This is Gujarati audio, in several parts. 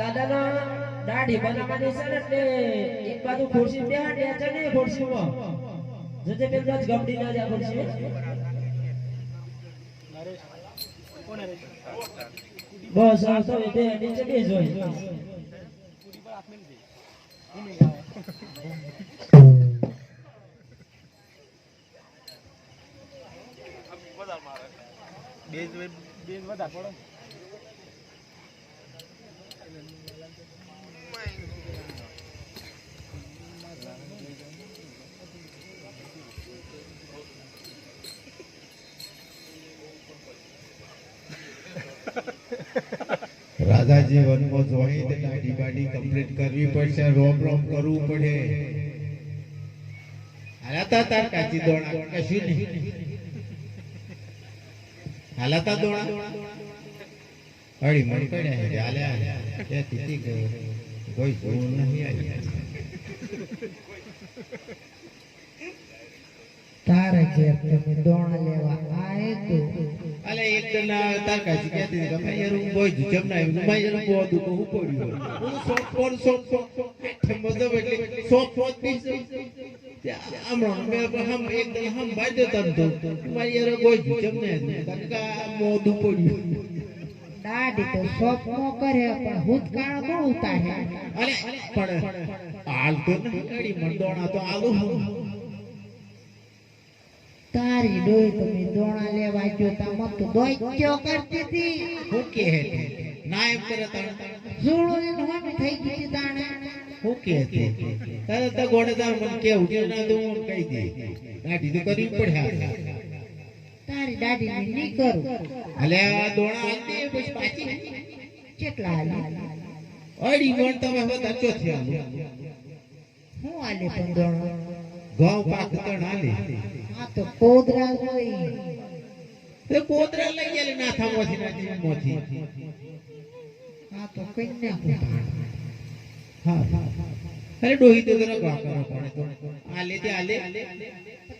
દાદાનો દાઢી બનાવવાની છે એક બાજુ ખુરશી બેહાડ્યા છે ને ખુરશીમાં જજે બેન જ ગમડી ના જા બસ, આ બે નીચે બે જોઈ રાધાજી વનમાં જોઈ દાઢી બાડી કમ્પ્લીટ કરવી પડશે, રોમ રોમ કરવું પડે. હાલાતા તાર કાચી દોણા, કશું નહીં. હાલાતા દોણા. અડી મણ પડ્યા છે, હાલે હાલે. તે તીતી ગયો. કોઈ જોવું નહીં આવી. તારે ઘેર તમે દોણા લેવા આય તો અલે એક જણા તાર કાચી કહેતી હતી ભાઈ યાર હું બોય જુજમ ના આવ્યું ભાઈ યાર બહુ દુખો હું પડ્યું હું સોપ પર સોપ મતલબ એટલે સોપ સોપ પીસ હમણાં મેં હમ એક જણ હમ બાજ્યો તમ તો ભાઈ યાર બોય ના પડ્યું તો સોપ નો કરે પણ હુદકાળ બહુ ઉતારે. અલે પણ હાલ તો નહીં તો આલુ તારી ડોઈ તમે દોણા લેવા ગયો તા મત તો દોઈચ્યો કરતી હતી? હું કે હે નાયબ કરે તાણ જોડો ને નોમી થઈ ગઈ તાણે હું કે તે તારે તો ગોડે તાર મને કેવું કે ના દઉં હું કહી દે. ગાડી તો કરવી પડે તારી દાદી ને ની કરું. અલે આ દોણા આલતી પછી પાછી. કેટલા હાલી? અડી ગણ તમે બધા ચોથી થયા હું આલે પણ દોણા? ઘઉં પાક તણ આ તો કોદરા હોય. તે કોદરા લઈ ગયેલી ના થામોથી ના આ તો કન્યા પુરાણ હા અરે ડોહી તો જરા ગા કરો પણ તો. લે તે આલે.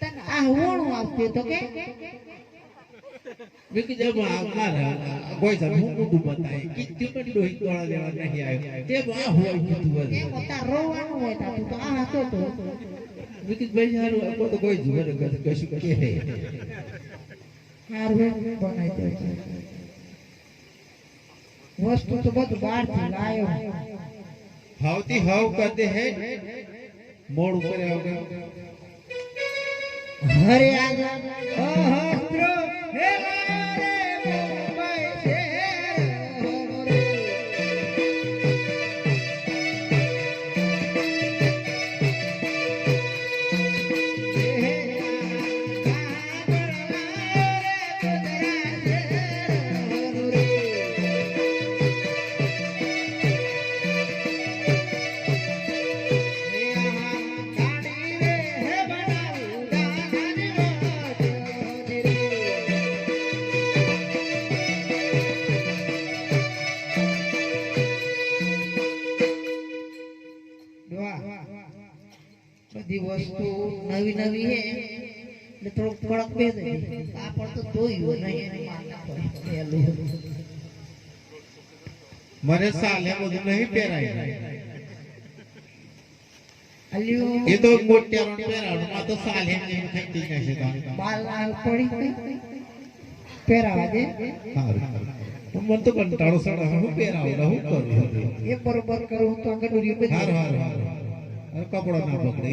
તને આ હોણું આવતું તો કે? વિકી જબ આવનાર કોઈ સમ હું કુદુ બતાય. કીધું પણ ડોહી તોળા લેવા નહીં આવ્યો. તે બા હોય કીધું બસ તાર રોવાનું હોય તા તો આ હતો તો. વિકી ભાઈ હારું આપો તો કોઈ જીવન કશું કે હારું બનાવી દે છે. વસ્તુ તો બધું બહારથી લાયો હાવતી હાવ કરતે હે મોડ ઉપર આવ્યો હરે આ હા હે કડક બે કાપડ તો ધોયું નહીં. મને સાલે બધું નહીં પહેરાય. એ તો મોટિયારો પહેરાવવાનું. માં તો સાલે નહીં થઈ જશે બાલ લાલ પડી ગઈ. પહેરાવા દે. મને તો કંટાળો સડા હું પહેરાવું? હું કરું એ બરોબર કરું. તો હાર હાર કપડો ના પકડે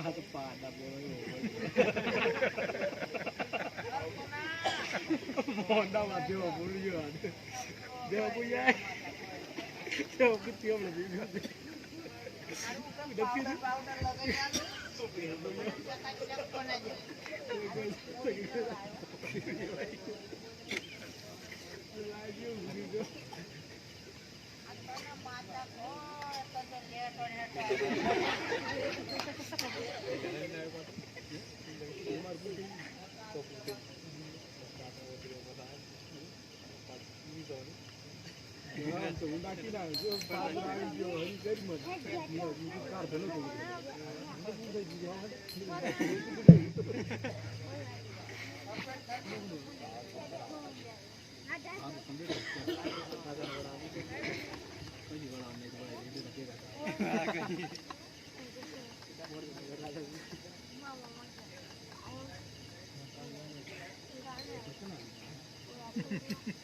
આ તો પાડા બોલો મોંડા માં જેવો બોલ્યો જેવો Hehehehe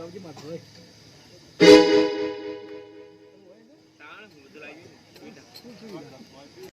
લેવા આવજે મારો ભાઈ. તાણ હું તો લાવી